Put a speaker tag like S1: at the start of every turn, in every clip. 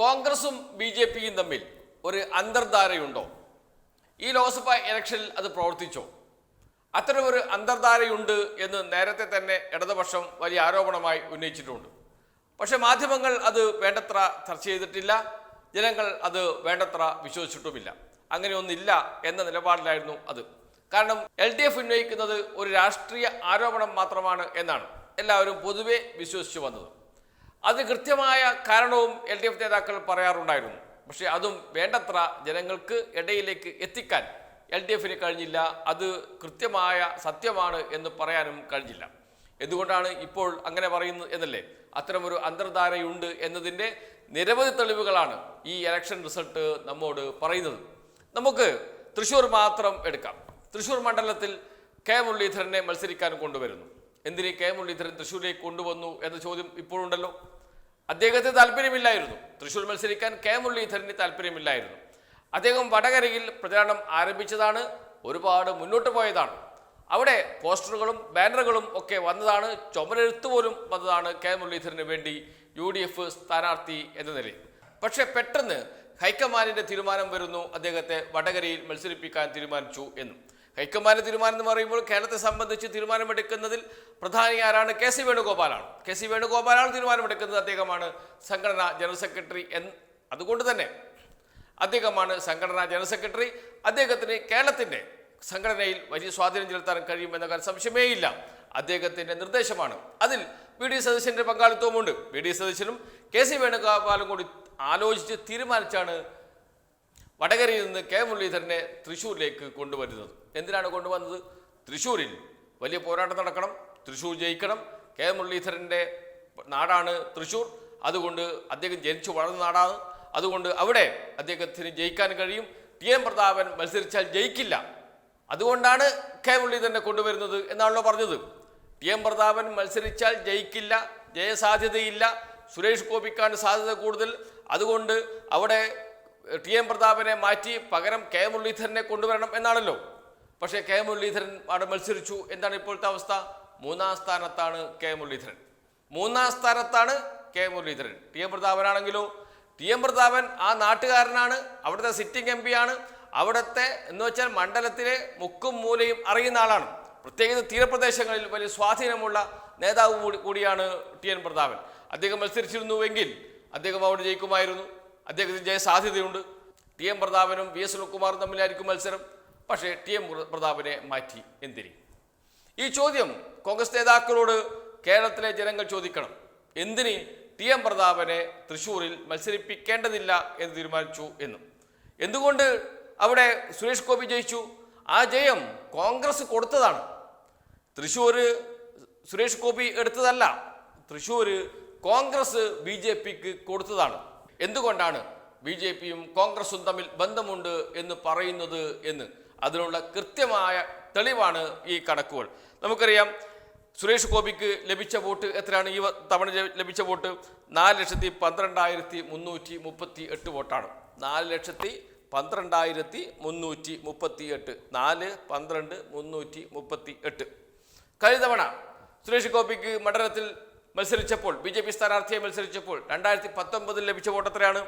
S1: കോൺഗ്രസും B J പിയും തമ്മിൽ ഒരു അന്തർധാരയുണ്ടോ? ഈ ലോക്സഭ ഇലക്ഷനിൽ അത് പ്രവർത്തിച്ചോ? അത്തരമൊരു അന്തർധാരയുണ്ട് എന്ന് നേരത്തെ തന്നെ ഇടതുപക്ഷം വലിയ ആരോപണമായി ഉന്നയിച്ചിട്ടുണ്ട്. പക്ഷെ മാധ്യമങ്ങൾ അത് വേണ്ടത്ര ചർച്ച ചെയ്തിട്ടില്ല. ജനങ്ങൾ അത് വേണ്ടത്ര വിശ്വസിച്ചിട്ടുമില്ല. അങ്ങനെയൊന്നില്ല എന്ന നിലപാടിലായിരുന്നു അത്. കാരണം എൽ ഡി എഫ് ഉന്നയിക്കുന്നത് ഒരു രാഷ്ട്രീയ ആരോപണം മാത്രമാണ് എന്നാണ് എല്ലാവരും പൊതുവെ വിശ്വസിച്ചു വന്നത്. അത് കൃത്യമായ കാരണവും എൽ ഡി എഫ് നേതാക്കൾ പറയാറുണ്ടായിരുന്നു. പക്ഷേ അതും വേണ്ടത്ര ജനങ്ങൾക്ക് ഇടയിലേക്ക് എത്തിക്കാൻ എൽ ഡി എഫിന് കഴിഞ്ഞില്ല. അത് കൃത്യമായ സത്യമാണ് എന്ന് പറയാനും കഴിഞ്ഞില്ല. എന്തുകൊണ്ടാണ് ഇപ്പോൾ അങ്ങനെ പറയുന്നത് എന്നല്ലേ? അത്തരമൊരു അന്തർധാരയുണ്ട് എന്നതിന്റെ നിരവധി തെളിവുകളാണ് ഈ ഇലക്ഷൻ റിസൾട്ട് നമ്മോട് പറയുന്നത്. നമുക്ക് തൃശ്ശൂർ മാത്രം എടുക്കാം. തൃശ്ശൂർ മണ്ഡലത്തിൽ കെ മുരളീധരനെ മത്സരിക്കാൻ കൊണ്ടുവരുന്നു. എന്തിന് കെ മുരളീധരൻ തൃശ്ശൂരിലേക്ക് കൊണ്ടുവന്നു എന്ന ചോദ്യം ഇപ്പോഴുണ്ടല്ലോ. അദ്ദേഹത്തിന് താല്പര്യമില്ലായിരുന്നു. തൃശ്ശൂർ മത്സരിക്കാൻ കെ മുരളീധരന് താല്പര്യമില്ലായിരുന്നു. അദ്ദേഹം വടകരയിൽ പ്രചാരണം ആരംഭിച്ചതാണ്. ഒരുപാട് മുന്നോട്ട് പോയതാണ്. അവിടെ പോസ്റ്ററുകളും ബാനറുകളും ഒക്കെ വന്നതാണ്. ചുമരെഴുത്ത് പോലും വന്നതാണ് കെ മുരളീധരന് വേണ്ടി യു ഡി എഫ് സ്ഥാനാർത്ഥി എന്ന നിലയിൽ. പക്ഷേ പെട്ടെന്ന് ഹൈക്കമാൻഡിന്റെ തീരുമാനം വരുന്നു. അദ്ദേഹത്തെ വടകരയിൽ മത്സരിപ്പിക്കാൻ തീരുമാനിച്ചു എന്നും. ഹൈക്കമാൻഡ് തീരുമാനം എന്ന് പറയുമ്പോൾ കേരളത്തെ സംബന്ധിച്ച് തീരുമാനമെടുക്കുന്നതിൽ പ്രധാനി ആരാണ്? കെ സി വേണുഗോപാലാണ്. കെ സി വേണുഗോപാലാണ് തീരുമാനമെടുക്കുന്നത്. അദ്ദേഹമാണ് സംഘടനാ ജനറൽ സെക്രട്ടറി എന്ന് അതുകൊണ്ട് തന്നെ അദ്ദേഹമാണ് സംഘടനാ ജനറൽ സെക്രട്ടറി. അദ്ദേഹത്തിന് കേരളത്തിന്റെ സംഘടനയിൽ വലിയ സ്വാധീനം ചെലുത്താൻ കഴിയുമെന്ന കാര്യം സംശയമേയില്ല. അദ്ദേഹത്തിന്റെ നിർദ്ദേശമാണ്. അതിൽ വി ഡി സതീശന്റെ പങ്കാളിത്തവുമുണ്ട്. വി ഡി സതീശനും കെ സി വേണുഗോപാലും കൂടി ആലോചിച്ച് തീരുമാനിച്ചാണ് വടകരയിൽ നിന്ന് കെ മുരളീധരനെ തൃശ്ശൂരിലേക്ക് കൊണ്ടുവരുന്നത്. എന്തിനാണ് കൊണ്ടുവന്നത്? തൃശ്ശൂരിൽ വലിയ പോരാട്ടം നടക്കണം തൃശ്ശൂർ ജയിക്കണം. കെ മുരളീധരന്റെ നാടാണ് തൃശ്ശൂർ അതുകൊണ്ട് അദ്ദേഹം ജനിച്ചു വളർന്ന നാടാണ്. അതുകൊണ്ട് അവിടെ അദ്ദേഹത്തിന് ജയിക്കാൻ കഴിയും. ടി എം പ്രതാപൻ മത്സരിച്ചാൽ ജയിക്കില്ല. അതുകൊണ്ടാണ് കെ മുരളീധരനെ കൊണ്ടുവരുന്നത് എന്നാണല്ലോ പറഞ്ഞത്. ടി എം പ്രതാപൻ മത്സരിച്ചാൽ ജയിക്കില്ല ജയസാധ്യതയില്ല. സുരേഷ് ഗോപിക്കാണ് സാധ്യത കൂടുതൽ. അതുകൊണ്ട് അവിടെ ടി എം പ്രതാപനെ മാറ്റി പകരം കെ മുരളീധരനെ കൊണ്ടുവരണം എന്നാണല്ലോ. പക്ഷേ കെ മുരളീധരൻ അവിടെ മത്സരിച്ചു. എന്താണ് ഇപ്പോഴത്തെ അവസ്ഥ? മൂന്നാം സ്ഥാനത്താണ് കെ മുരളീധരൻ. മൂന്നാം സ്ഥാനത്താണ് കെ മുരളീധരൻ. ടി എം പ്രതാപനാണെങ്കിലോ? ടി എം പ്രതാപൻ ആ നാട്ടുകാരനാണ്. അവിടുത്തെ സിറ്റിംഗ് എം ആണ്. അവിടുത്തെ എന്ന് വെച്ചാൽ മണ്ഡലത്തിലെ മുക്കും മൂലയും അറിയുന്ന ആളാണ്. പ്രത്യേകിച്ച് തീരപ്രദേശങ്ങളിൽ വലിയ സ്വാധീനമുള്ള നേതാവ് കൂടി കൂടിയാണ് ടി എൻ പ്രതാപൻ. അദ്ദേഹം മത്സരിച്ചിരുന്നുവെങ്കിൽ അദ്ദേഹം അവിടെ ജയിക്കുമായിരുന്നു. അദ്ദേഹത്തിന് ജയ സാധ്യതയുണ്ട്. ടി എം പ്രതാപനും വി എസ് സുനിൽകുമാറും തമ്മിലായിരിക്കും മത്സരം. പക്ഷേ ടി എം പ്രതാപനെ മാറ്റി എന്തിരി ഈ ചോദ്യം കോൺഗ്രസ് നേതാക്കളോട് കേരളത്തിലെ ജനങ്ങൾ ചോദിക്കണം. എന്തിന് ടി എം പ്രതാപനെ തൃശ്ശൂരിൽ മത്സരിപ്പിക്കേണ്ടതില്ല എന്ന് തീരുമാനിച്ചു എന്നും. എന്തുകൊണ്ട് അവിടെ സുരേഷ് ഗോപി ജയിച്ചു? ആ ജയം കോൺഗ്രസ് കൊടുത്തതാണ്. തൃശ്ശൂർ സുരേഷ് ഗോപി എടുത്തതല്ല. തൃശ്ശൂർ കോൺഗ്രസ് ബി ജെ പിക്ക് കൊടുത്തതാണ്. എന്തുകൊണ്ടാണ് ബി ജെ പിയും കോൺഗ്രസും തമ്മിൽ ബന്ധമുണ്ട് എന്ന് പറയുന്നത് എന്ന്? അതിനുള്ള കൃത്യമായ തെളിവാണ് ഈ കണക്കുകൾ. നമുക്കറിയാം സുരേഷ് ഗോപിക്ക് ലഭിച്ച വോട്ട് എത്രയാണ്? ഈ തവണ ലഭിച്ച വോട്ട് നാല് ലക്ഷത്തി പന്ത്രണ്ടായിരത്തി മുന്നൂറ്റി മുപ്പത്തി എട്ട് വോട്ടാണ്. നാല് ലക്ഷത്തി പന്ത്രണ്ടായിരത്തി മുന്നൂറ്റി മുപ്പത്തി എട്ട്. നാല് പന്ത്രണ്ട് മുന്നൂറ്റി മുപ്പത്തി എട്ട്. കഴിഞ്ഞ തവണ സുരേഷ് ഗോപിക്ക് മണ്ഡലത്തിൽ മത്സരിച്ചപ്പോൾ ബി ജെ പി സ്ഥാനാർത്ഥിയായി മത്സരിച്ചപ്പോൾ രണ്ടായിരത്തി പത്തൊമ്പതിൽ ലഭിച്ച വോട്ട് എത്രയാണ്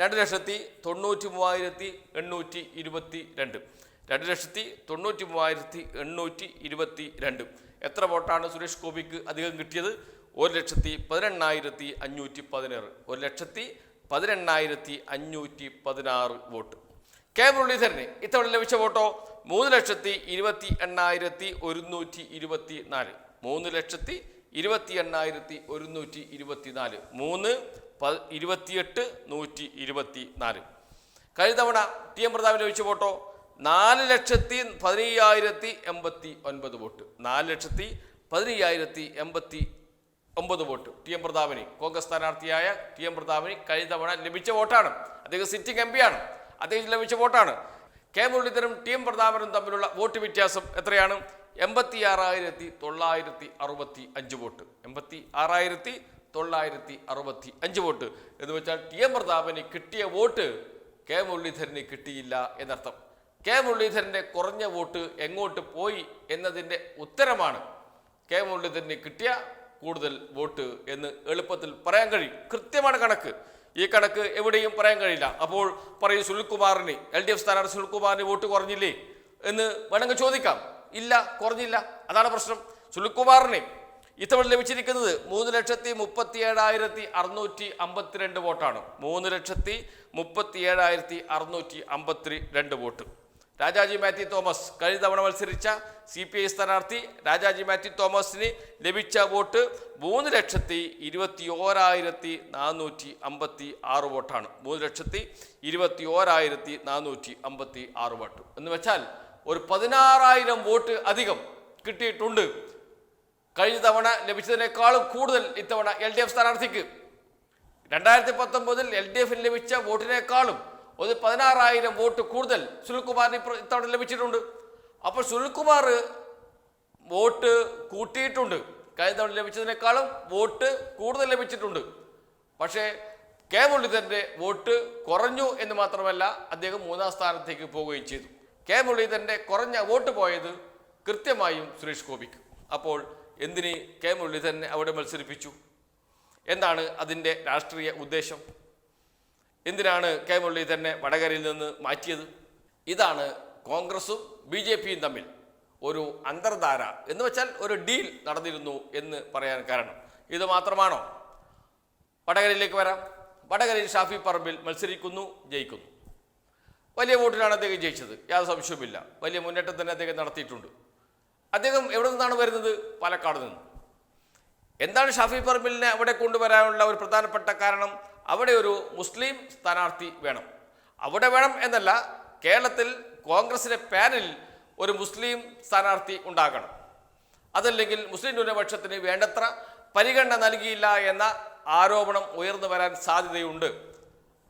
S1: രണ്ട് ലക്ഷത്തി തൊണ്ണൂറ്റി മൂവായിരത്തി എണ്ണൂറ്റി ഇരുപത്തി രണ്ട് രണ്ട് ലക്ഷത്തി തൊണ്ണൂറ്റി മൂവായിരത്തി എണ്ണൂറ്റി ഇരുപത്തി രണ്ട് എത്ര വോട്ടാണ് സുരേഷ് ഗോപിക്ക് അധികം കിട്ടിയത്? ഒരു ലക്ഷത്തി പതിനെണ്ണായിരത്തി അഞ്ഞൂറ്റി പതിനാറ് ഒരു ലക്ഷത്തി പതിനെണ്ണായിരത്തി അഞ്ഞൂറ്റി പതിനാറ് വോട്ട്. കെ മുരളീധരന് ഇത്തവണ ലഭിച്ച വോട്ടോ? മൂന്ന് ലക്ഷത്തി ഇരുപത്തി എണ്ണായിരത്തി ഒരുന്നൂറ്റി ഇരുപത്തി നാല് മൂന്ന് ലക്ഷത്തി ഇരുപത്തി എണ്ണായിരത്തി ഒരുന്നൂറ്റി ഇരുപത്തി നാല് മൂന്ന് പ ഇരുപത്തിയെട്ട് നൂറ്റി ഇരുപത്തി നാല് കഴിഞ്ഞ തവണ ടി എം പ്രതാപിന് ലഭിച്ച വോട്ടോ? നാല് ലക്ഷത്തി പതിനയ്യായിരത്തി എൺപത്തി ഒൻപത് വോട്ട്. നാല് ലക്ഷത്തി പതിനയ്യായിരത്തി എൺപത്തി ഒമ്പത് വോട്ട് ടി എം പ്രതാപന്. കോൺഗ്രസ് സ്ഥാനാർത്ഥിയായ ടി എം പ്രതാപന് കഴിഞ്ഞ തവണ ലഭിച്ച വോട്ടാണ്. അദ്ദേഹം സിറ്റിംഗ് എം ആണ്. അദ്ദേഹം ലഭിച്ച വോട്ടാണ്. കെ മുരളീധരനും ടി എം പ്രതാപനും തമ്മിലുള്ള വോട്ട് വ്യത്യാസം എത്രയാണ്? എൺപത്തി ആറായിരത്തി തൊള്ളായിരത്തി അറുപത്തി അഞ്ച് വോട്ട്. എൺപത്തി ആറായിരത്തി തൊള്ളായിരത്തി അറുപത്തി അഞ്ച് വോട്ട്. എന്ന് വെച്ചാൽ ടി എം പ്രതാപന് കിട്ടിയ വോട്ട് കെ മുരളീധരന് കിട്ടിയില്ല എന്നർത്ഥം. കെ മുരളീധരന്റെ കുറഞ്ഞ വോട്ട് എങ്ങോട്ട് പോയി എന്നതിന്റെ ഉത്തരമാണ് കെ മുരളീധരന് കിട്ടിയ കൂടുതൽ വോട്ട് എന്ന് എളുപ്പത്തിൽ പറയാൻ കഴിയും. കൃത്യമാണ് കണക്ക്. ഈ കണക്ക് എവിടെയും പറയാൻ കഴിയില്ല. അപ്പോൾ പറയും സുനിൽകുമാറിന് എൽ ഡി എഫ് സ്ഥാനാർത്ഥി സുനിൽകുമാറിന് വോട്ട് കുറഞ്ഞില്ലേ എന്ന് വേണമെങ്കിൽ ചോദിക്കാം. ഇല്ല കുറഞ്ഞില്ല. അതാണ് പ്രശ്നം. സുനിൽകുമാറിനെ ഇത്തവണ ലഭിച്ചിരിക്കുന്നത് മൂന്ന് ലക്ഷത്തി മുപ്പത്തി ഏഴായിരത്തി അറുന്നൂറ്റി അമ്പത്തിരണ്ട് വോട്ടാണ്. മൂന്ന് ലക്ഷത്തി മുപ്പത്തി ഏഴായിരത്തി അറുന്നൂറ്റി അമ്പത്തി രണ്ട് വോട്ട്. രാജാജി മാത്യു തോമസ് കഴിഞ്ഞ തവണ മത്സരിച്ച സി പി ഐ സ്ഥാനാർത്ഥി രാജാജി മാത്യു തോമസിന് ലഭിച്ച വോട്ട് മൂന്ന് ലക്ഷത്തി ഇരുപത്തി ഓരായിരത്തി നാനൂറ്റി അമ്പത്തി ആറ് വോട്ടാണ്. മൂന്ന് ലക്ഷത്തി ഇരുപത്തി ഓരായിരത്തി നാനൂറ്റി അമ്പത്തി ആറ് വോട്ട്. എന്ന് വെച്ചാൽ ഒരു പതിനാറായിരം വോട്ട് അധികം കിട്ടിയിട്ടുണ്ട്. കഴിഞ്ഞ തവണ ലഭിച്ചതിനേക്കാളും കൂടുതൽ ഇത്തവണ എൽ ഡി എഫ് സ്ഥാനാർത്ഥിക്ക്. രണ്ടായിരത്തി പത്തൊമ്പതിൽ എൽ ഡി എഫിന് ലഭിച്ച വോട്ടിനേക്കാളും ഒരു പതിനാറായിരം വോട്ട് കൂടുതൽ സുനിൽകുമാറിന് ഇത്തവണ ലഭിച്ചിട്ടുണ്ട്. അപ്പോൾ സുനിൽകുമാർ വോട്ട് കൂട്ടിയിട്ടുണ്ട്. കഴിഞ്ഞ തവണ ലഭിച്ചതിനേക്കാളും വോട്ട് കൂടുതൽ ലഭിച്ചിട്ടുണ്ട്. പക്ഷേ കെ മുരളീധരന്റെ വോട്ട് കുറഞ്ഞു എന്ന് മാത്രമല്ല അദ്ദേഹം മൂന്നാം സ്ഥാനത്തേക്ക് പോവുകയും ചെയ്തു. കെ മുരളീധരന്റെ കുറഞ്ഞ വോട്ട് പോയത് കൃത്യമായും സുരേഷ് ഗോപിക്ക്. അപ്പോൾ എന്തിന് കെ മുരളീധരനെ അവിടെ മത്സരിപ്പിച്ചു? എന്താണ് അതിന്റെ രാഷ്ട്രീയ ഉദ്ദേശം? എന്തിനാണ് കെ മുരളീധരനെ വടകരയിൽ നിന്ന് മാറ്റിയത്? ഇതാണ് കോൺഗ്രസും ബി ജെ പിയും തമ്മിൽ ഒരു അന്തർധാര എന്ന് വെച്ചാൽ ഒരു ഡീൽ നടന്നിരുന്നു എന്ന് പറയാൻ കാരണം. ഇത് മാത്രമാണോ? വടകരയിലേക്ക് വരാം. വടകരയിൽ ഷാഫി പറമ്പിൽ മത്സരിക്കുന്നു ജയിക്കുന്നു. വലിയ വോട്ടിലാണ് അദ്ദേഹം ജയിച്ചത്. യാതൊരു സംശയവുമില്ല. വലിയ മുന്നേറ്റം തന്നെ അദ്ദേഹം നടത്തിയിട്ടുണ്ട്. അദ്ദേഹം എവിടെ നിന്നാണ് വരുന്നത്? പാലക്കാട് നിന്ന്. എന്താണ് ഷാഫി പറമ്പിലിനെ അവിടെ കൊണ്ടുവരാനുള്ള ഒരു പ്രധാനപ്പെട്ട കാരണം? അവിടെ ഒരു മുസ്ലിം സ്ഥാനാർത്ഥി വേണം. അവിടെ വേണം എന്നല്ല കേരളത്തിൽ കോൺഗ്രസിന്റെ പാനലിൽ ഒരു മുസ്ലിം സ്ഥാനാർത്ഥി ഉണ്ടാകണം. അതല്ലെങ്കിൽ മുസ്ലിം ന്യൂനപക്ഷത്തിന് വേണ്ടത്ര പരിഗണന നൽകിയില്ല എന്ന ആരോപണം ഉയർന്നു വരാൻ സാധ്യതയുണ്ട്.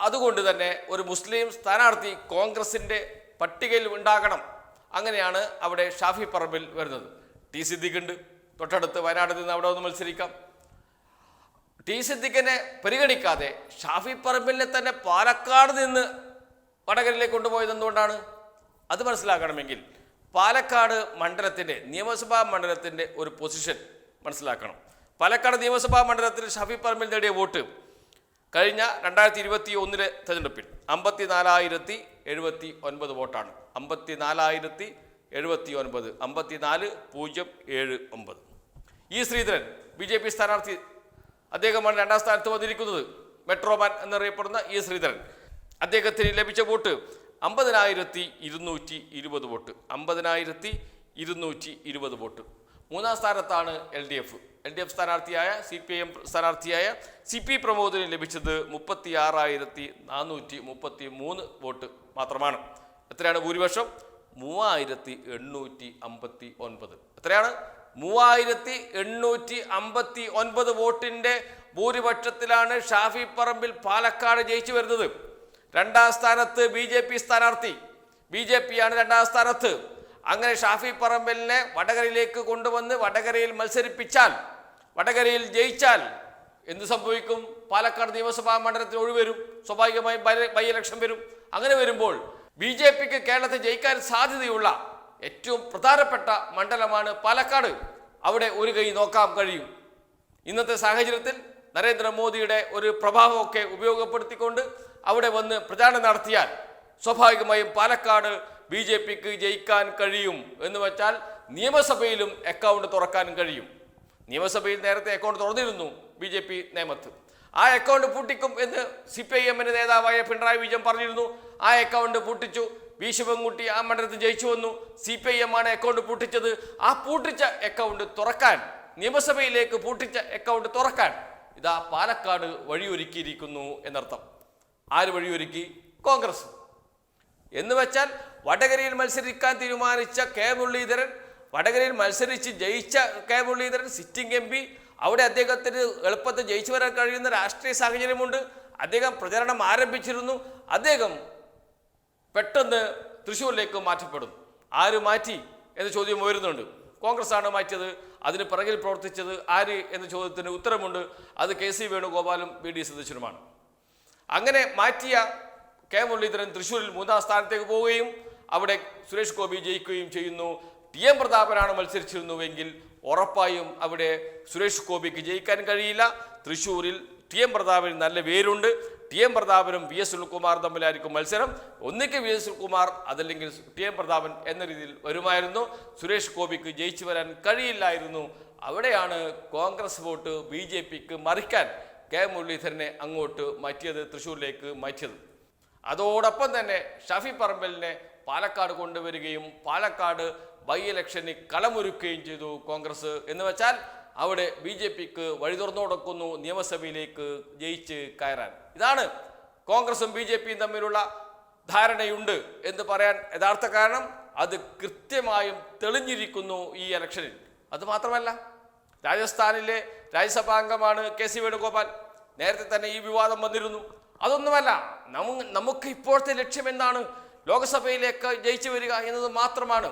S1: അതുകൊണ്ട് തന്നെ ഒരു മുസ്ലിം സ്ഥാനാർത്ഥി കോൺഗ്രസിന്റെ പട്ടികയിൽ ഉണ്ടാകണം. അങ്ങനെയാണ് അവിടെ ഷാഫി പറമ്പിൽ വരുന്നത്. ടി സിദ്ദിഖുണ്ട്. തൊട്ടടുത്ത് വയനാട്ടിൽ നിന്ന് അവിടെ ഒന്ന് മത്സരിക്കാം. ടി സിദ്ദിഖിനെ പരിഗണിക്കാതെ ഷാഫി പറമ്പിലിനെ തന്നെ പാലക്കാട് നിന്ന് വടകരയിലേക്ക് കൊണ്ടുപോയത് എന്തുകൊണ്ടാണ്? അത് മനസ്സിലാക്കണമെങ്കിൽ പാലക്കാട് മണ്ഡലത്തിന്റെ നിയമസഭാ മണ്ഡലത്തിന്റെ ഒരു പൊസിഷൻ മനസ്സിലാക്കണം. പാലക്കാട് നിയമസഭാ മണ്ഡലത്തിൽ ഷാഫി പറമ്പിൽ നേടിയ വോട്ട് കഴിഞ്ഞ രണ്ടായിരത്തി ഇരുപത്തി ഒന്നിലെ തെരഞ്ഞെടുപ്പിൽ അമ്പത്തി നാലായിരത്തി എഴുപത്തി ഒൻപത് വോട്ടാണ്. അമ്പത്തി നാലായിരത്തി എഴുപത്തി ഒൻപത് അമ്പത്തി നാല് പൂജ്യം ഏഴ് ഒമ്പത്. ഈ ശ്രീധരൻ ബി ജെ പി സ്ഥാനാർത്ഥി അദ്ദേഹമാണ് രണ്ടാം സ്ഥാനത്ത് വന്നിരിക്കുന്നത്. മെട്രോമാൻ എന്നറിയപ്പെടുന്ന ഈ ശ്രീധരൻ അദ്ദേഹത്തിന് ലഭിച്ച വോട്ട് അമ്പതിനായിരത്തി ഇരുന്നൂറ്റി ഇരുപത് വോട്ട്. അമ്പതിനായിരത്തി ഇരുന്നൂറ്റി ഇരുപത് വോട്ട്. മൂന്നാം സ്ഥാനത്താണ് L D F. L D F സ്ഥാനാർത്ഥിയായ C P I M സ്ഥാനാർത്ഥിയായ സി പി പ്രമോദിന് ലഭിച്ചത് മുപ്പത്തി ആറായിരത്തി നാനൂറ്റി മുപ്പത്തി മൂന്ന് വോട്ട് മാത്രമാണ്. എത്രയാണ് ഭൂരിപക്ഷം? മൂവായിരത്തി എണ്ണൂറ്റി അമ്പത്തി ഒൻപത് എത്രയാണ്? മൂവായിരത്തി എണ്ണൂറ്റി അമ്പത്തി ഒൻപത് വോട്ടിന്റെ ഭൂരിപക്ഷത്തിലാണ് ഷാഫി പറമ്പിൽ പാലക്കാട് ജയിച്ചു വരുന്നത്. രണ്ടാം സ്ഥാനത്ത് ബി ജെ പി സ്ഥാനാർത്ഥി. ബി ജെ പിയാണ് രണ്ടാം സ്ഥാനത്ത്. അങ്ങനെ ഷാഫി പറമ്പലിനെ വടകരയിലേക്ക് കൊണ്ടുവന്ന് വടകരയിൽ മത്സരിപ്പിച്ചാൽ വടകരയിൽ ജയിച്ചാൽ എന്ത് സംഭവിക്കും? പാലക്കാട് നിയമസഭാ മണ്ഡലത്തിൽ ഒഴിവരും. സ്വാഭാവികമായും ബൈ- ഇലക്ഷൻ വരും. അങ്ങനെ വരുമ്പോൾ ബി ജെ പിക്ക് കേരളത്തിൽ ജയിക്കാൻ സാധ്യതയുള്ള ഏറ്റവും പ്രധാനപ്പെട്ട മണ്ഡലമാണ് പാലക്കാട്. അവിടെ ഒരു കൈ നോക്കാൻ കഴിയും. ഇന്നത്തെ സാഹചര്യത്തിൽ നരേന്ദ്രമോദിയുടെ ഒരു പ്രഭാവമൊക്കെ ഉപയോഗപ്പെടുത്തിക്കൊണ്ട് അവിടെ വന്ന് പ്രചാരണം നടത്തിയാൽ സ്വാഭാവികമായും പാലക്കാട് ബി ജെ പിക്ക് ജയിക്കാൻ കഴിയും എന്ന് വെച്ചാൽ നിയമസഭയിലും അക്കൗണ്ട് തുറക്കാൻ കഴിയും. നിയമസഭയിൽ നേരത്തെ അക്കൗണ്ട് തുറന്നിരുന്നു ബി ജെ പി നിയമത്ത് ആ അക്കൗണ്ട് പൂട്ടിക്കും എന്ന് സി പി ഐ എമ്മിന്റെ നേതാവായ പിണറായി വിജയൻ പറഞ്ഞിരുന്നു. ആ അക്കൗണ്ട് പൂട്ടിച്ചു. വി ശിവൻകുട്ടി ആ മണ്ഡലത്തിൽ ജയിച്ചു വന്നു. സി പി ഐ എം ആണ് അക്കൗണ്ട് പൂട്ടിച്ചത്. ആ പൂട്ടിച്ച അക്കൗണ്ട് തുറക്കാൻ നിയമസഭയിലേക്ക് പൂട്ടിച്ച അക്കൗണ്ട് തുറക്കാൻ ഇതാ പാലക്കാട് വഴിയൊരുക്കിയിരിക്കുന്നു എന്നർത്ഥം. ആര് വഴിയൊരുക്കി? കോൺഗ്രസ്. എന്ന് വെച്ചാൽ വടകരയിൽ മത്സരിക്കാൻ തീരുമാനിച്ച കെ മുരളീധരൻ വടകരയിൽ മത്സരിച്ച് ജയിച്ച K Muraleedharan sitting M P. അവിടെ അദ്ദേഹത്തിന് എളുപ്പത്തിൽ ജയിച്ചു വരാൻ കഴിയുന്ന രാഷ്ട്രീയ സാഹചര്യമുണ്ട്. അദ്ദേഹം പ്രചരണം ആരംഭിച്ചിരുന്നു. അദ്ദേഹം പെട്ടെന്ന് തൃശ്ശൂരിലേക്ക് മാറ്റപ്പെടും ആര് മാറ്റി എന്ന ചോദ്യം ഉയരുന്നുണ്ട്. കോൺഗ്രസ് ആണ് മാറ്റിയത്. അതിന് പിറകിൽ പ്രവർത്തിച്ചത് ആര് എന്ന ചോദ്യത്തിന് ഉത്തരമുണ്ട്. അത് കെ സി വേണുഗോപാലും ബി ഡി സതീശനുമാണ്. അങ്ങനെ മാറ്റിയ കെ മുരളീധരൻ തൃശ്ശൂരിൽ മൂന്നാം സ്ഥാനത്തേക്ക് പോവുകയും അവിടെ സുരേഷ് ഗോപി ജയിക്കുകയും ചെയ്യുന്നു. ടി എം പ്രതാപനാണ് മത്സരിച്ചിരുന്നുവെങ്കിൽ ഉറപ്പായും അവിടെ സുരേഷ് ഗോപിക്ക് ജയിക്കാൻ കഴിയില്ല. തൃശ്ശൂരിൽ ടി എം പ്രതാപന് നല്ല വേരുണ്ട്. ടി എം പ്രതാപനും വി എസ് സുനിൽകുമാർ തമ്മിലായിരിക്കും മത്സരം. ഒന്നിക്ക് വി എസ് സുനിൽകുമാർ അതല്ലെങ്കിൽ ടി എം പ്രതാപൻ എന്ന രീതിയിൽ വരുമായിരുന്നു. സുരേഷ് ഗോപിക്ക് ജയിച്ചു വരാൻ കഴിയില്ലായിരുന്നു. അവിടെയാണ് കോൺഗ്രസ് വോട്ട് ബി ജെ പിക്ക് മറിക്കാൻ കെ മുരളീധരനെ അങ്ങോട്ട് മാറ്റിയത് തൃശ്ശൂരിലേക്ക് മാറ്റിയത്. അതോടൊപ്പം തന്നെ ഷഫി പറമ്പലിനെ പാലക്കാട് കൊണ്ടുവരികയും പാലക്കാട് ബൈ ഇലക്ഷന് കളമൊരുക്കുകയും ചെയ്തു കോൺഗ്രസ് എന്ന് വെച്ചാൽ അവിടെ ബി ജെ പിക്ക് വഴി തുറന്നു കൊടുക്കുന്നു നിയമസഭയിലേക്ക് ജയിച്ച് കയറാൻ. ഇതാണ് കോൺഗ്രസും ബി ജെ പിയും തമ്മിലുള്ള ധാരണയുണ്ട് എന്ന് പറയാൻ യഥാർത്ഥ കാരണം. അത് കൃത്യമായും തെളിഞ്ഞിരിക്കുന്നു ഈ ഇലക്ഷനിൽ അത് മാത്രമല്ല രാജസ്ഥാനിലെ രാജ്യസഭാംഗമാണ് കെ സി വേണുഗോപാൽ. നേരത്തെ തന്നെ ഈ വിവാദം വന്നിരുന്നു. അതൊന്നുമല്ല നമുക്ക് ഇപ്പോഴത്തെ ലക്ഷ്യം എന്താണ്? ലോകസഭയിലേക്ക് ജയിച്ചു വരിക എന്നത് മാത്രമാണ്.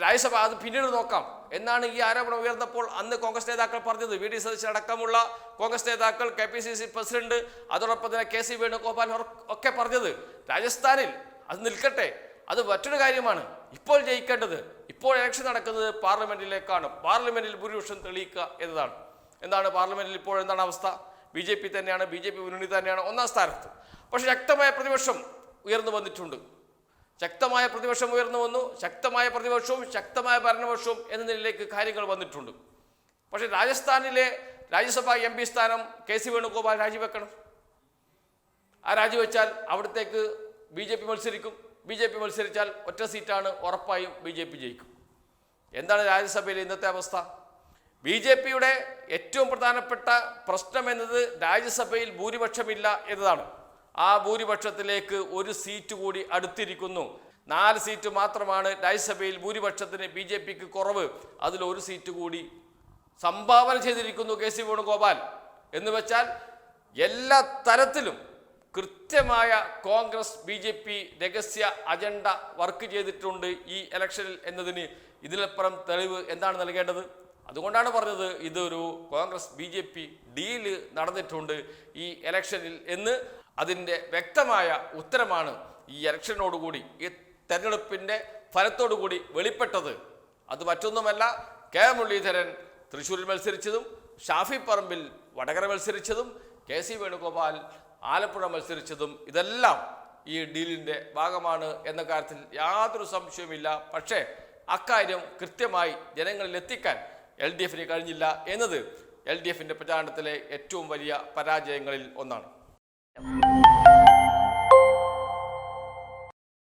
S1: രാജ്യസഭ അത് പിന്നീട് നോക്കാം. എന്നാണ് ഈ ആരോപണം ഉയർന്നപ്പോൾ അന്ന് കോൺഗ്രസ് നേതാക്കൾ പറഞ്ഞത്. വി ഡി സതീശൻ അടക്കമുള്ള കോൺഗ്രസ് നേതാക്കൾ K P C C president അതോടൊപ്പം തന്നെ കെ സി വേണുഗോപാൽ ഒക്കെ പറഞ്ഞത്. രാജസ്ഥാനിൽ അത് നിൽക്കട്ടെ. അത് മറ്റൊരു കാര്യമാണ്. ഇപ്പോൾ ജയിക്കേണ്ടത് ഇപ്പോൾ ഇലക്ഷൻ നടക്കുന്നത് പാർലമെന്റിലേക്കാണ്. പാർലമെന്റിൽ ഭൂരിപക്ഷം തെളിയിക്കുക എന്നതാണ്. എന്താണ് പാർലമെന്റിൽ ഇപ്പോൾ എന്താണ് അവസ്ഥ? ബി ജെ പി തന്നെയാണ് ബി ജെ പി മുന്നണി തന്നെയാണ് ഒന്നാം സ്ഥാനത്ത്. പക്ഷേ ശക്തമായ പ്രതിപക്ഷം ഉയർന്നു വന്നിട്ടുണ്ട്. ശക്തമായ പ്രതിപക്ഷം ഉയർന്നു വന്നു. ശക്തമായ പ്രതിപക്ഷവും ശക്തമായ ഭരണപക്ഷവും എന്ന നിലയിലേക്ക് കാര്യങ്ങൾ വന്നിട്ടുണ്ട്. പക്ഷേ രാജസ്ഥാനിലെ രാജ്യസഭാ എം പി സ്ഥാനം കെ സി വേണുഗോപാൽ രാജിവെക്കണം. ആ രാജിവെച്ചാൽ അവിടത്തേക്ക് ബി ജെ പി മത്സരിക്കും. ബി ജെ പി മത്സരിച്ചാൽ ഒറ്റ സീറ്റാണ് ഉറപ്പായും ബി ജെ പി ജയിക്കും. എന്താണ് രാജ്യസഭയിലെ ഇന്നത്തെ അവസ്ഥ? ബി ജെ പിയുടെ ഏറ്റവും പ്രധാനപ്പെട്ട പ്രശ്നം എന്നത് രാജ്യസഭയിൽ ഭൂരിപക്ഷമില്ല എന്നതാണ്. ആ ഭൂരിപക്ഷത്തിലേക്ക് ഒരു സീറ്റ് കൂടി അടുത്തിരിക്കുന്നു. നാല് സീറ്റ് മാത്രമാണ് രാജ്യസഭയിൽ ഭൂരിപക്ഷത്തിന് ബി ജെ പിക്ക് കുറവ്. അതിലൊരു സീറ്റ് കൂടി സംഭാവന ചെയ്തിരിക്കുന്നു കെ സി വേണുഗോപാൽ. എന്ന് വെച്ചാൽ എല്ലാ തരത്തിലും കൃത്യമായ കോൺഗ്രസ് ബി ജെ പി രഹസ്യ അജണ്ട വർക്ക് ചെയ്തിട്ടുണ്ട് ഈ ഇലക്ഷനിൽ എന്നതിന് ഇതിലപ്പുറം തെളിവ് എന്താണ് നൽകേണ്ടത്? അതുകൊണ്ടാണ് പറഞ്ഞത് ഇതൊരു Congress B J P deal നടന്നിട്ടുണ്ട് ഈ ഇലക്ഷനിൽ എന്ന്. അതിന്റെ വ്യക്തമായ ഉത്തരമാണ് ഈ ഇലക്ഷനോടുകൂടി ഈ തെരഞ്ഞെടുപ്പിന്റെ ഫലത്തോടുകൂടി വെളിപ്പെട്ടത്. അത് മറ്റൊന്നുമല്ല കെ മുരളീധരൻ തൃശ്ശൂരിൽ മത്സരിച്ചതും ഷാഫി പറമ്പിൽ വടകര മത്സരിച്ചതും കെ സി വേണുഗോപാൽ ആലപ്പുഴ മത്സരിച്ചതും ഇതെല്ലാം ഈ ഡീലിന്റെ ഭാഗമാണ് എന്ന കാര്യത്തിൽ യാതൊരു സംശയവുമില്ല. പക്ഷേ അക്കാര്യം കൃത്യമായി ജനങ്ങളിൽ എത്തിക്കാൻ എൽ ഡി എഫിന് കഴിഞ്ഞില്ല എന്നത് എൽ ഡി എഫിന്റെ പ്രചാരണത്തിലെ ഏറ്റവും വലിയ പരാജയങ്ങളിൽ ഒന്നാണ്. you